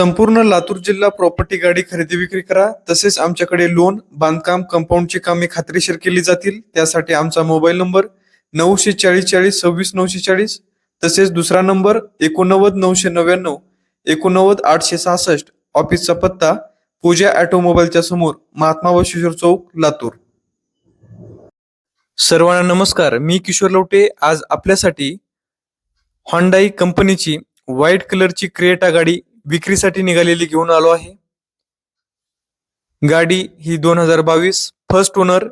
संपूर्ण लातूर जिल्हा प्रॉपर्टी गाडी खरेदी विक्री करा. तसेच आमच्याकडे लोन बांधकाम कंपाऊंडची कामे खात्रीशीर केली जातील. त्यासाठी आमचा मोबाईल नंबर नऊशे चाळीस चाळीस सव्वीस नऊशे चाळीस तसेच दुसरा नंबर एकोणनव्वद नऊशे नव्याण्णव एकोणनव्वद आठशे सहासष्ट. ऑफिसचा पत्ता पूजा ऑटोमोबाईलच्या समोर महात्मा बशिश्वर चौक लातूर. सर्वांना नमस्कार. मी किशोर लवटे. आज आपल्यासाठी हॉन्डाई कंपनीची व्हाईट कलरची क्रिएटा गाडी विक्रीसाठी निघालेली घेऊन आलो आहे. गाडी ही दोन हजार बावीस फर्स्ट ओनर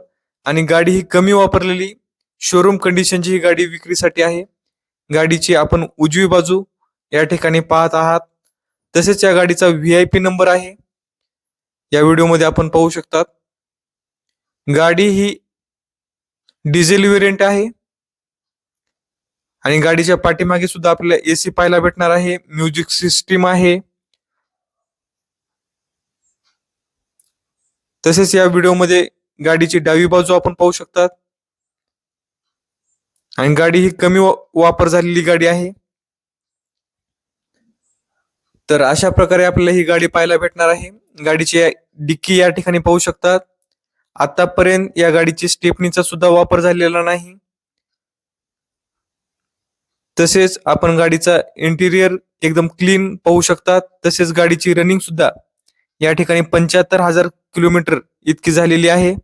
आणि गाडी ही कमी वापरलेली शोरूम कंडिशनची ही गाडी विक्रीसाठी आहे. गाडीची आपण उजवी बाजू या ठिकाणी पाहत आहात. तसेच या गाडीचा व्ही आय पी नंबर आहे. या व्हिडिओमध्ये आपण पाहू शकतात. गाडी ही डिझेल व्हेरियंट आहे. आणि गाडीच्या पाठीमागे सुद्धा आपल्याला एसी पाहायला भेटणार आहे. म्युझिक सिस्टीम आहे. तसेच या व्हिडिओमध्ये गाडीची डावी बाजू आपण पाहू शकतात. आणि गाडी ही कमी वापर झालेली गाडी आहे. तर अशा प्रकारे आपल्याला ही गाडी पाहायला भेटणार आहे. गाडीची डिक्की या ठिकाणी पाहू शकतात. आतापर्यंत या गाडीची स्टेपनीचा सुद्धा वापर झालेला नाही. तसेच आपण गाडीचा इंटिरियर एकदम क्लीन पाहू शकतात तसेच गाडीची रनिंग सुद्धा या ठिकाणी पंच्याहत्तर हजार किलोमीटर इतकी झालेली आहे.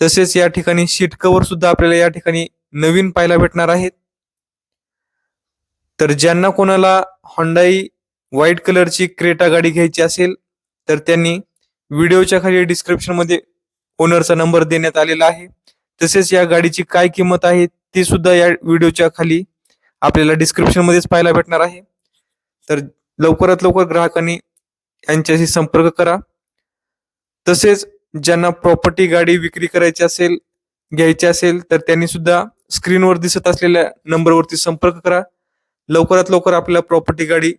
तसेच या ठिकाणी सीट कव्हर सुद्धा आपल्याला या ठिकाणी नवीन पाहायला भेटणार आहेत. तर ज्यांना कोणाला होंडाई व्हाईट कलरची क्रेटा गाडी घ्यायची असेल तर त्यांनी व्हिडिओच्या खाली डिस्क्रिप्शनमध्ये ओनरचा नंबर देण्यात आलेला आहे. तसेच या गाडीची काय किंमत आहे ती सुद्धा या व्हिडिओच्या खाली आपल्याला डिस्क्रिप्शन मध्येच पाहायला भेटणार आहे. तर लवकरात लवकर ग्राहकांनी यांच्याशी संपर्क करा. तसेच ज्यांना प्रॉपर्टी गाडी विक्री करायची असेल घ्यायची असेल तर त्यांनी सुद्धा स्क्रीनवर दिसत असलेल्या नंबरवरती संपर्क करा. लवकरात लवकर आपल्याला प्रॉपर्टी गाडी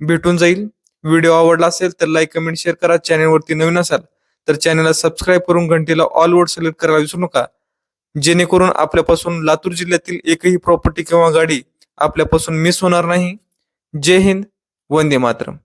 भेटून जाईल. व्हिडिओ आवडला असेल तर लाईक कमेंट शेअर करा. चॅनलवरती नवीन असाल तर चॅनलला सबस्क्राईब करून घंटीला ऑल वर्ड सिलेक्ट करायला विसरू नका. जेणेकरून आपल्यापासून लातूर जिल्ह्यातील एकही प्रॉपर्टी किंवा गाडी आपल्यापासून मिस होणार नाही. जय हिंद वंदे मातरम.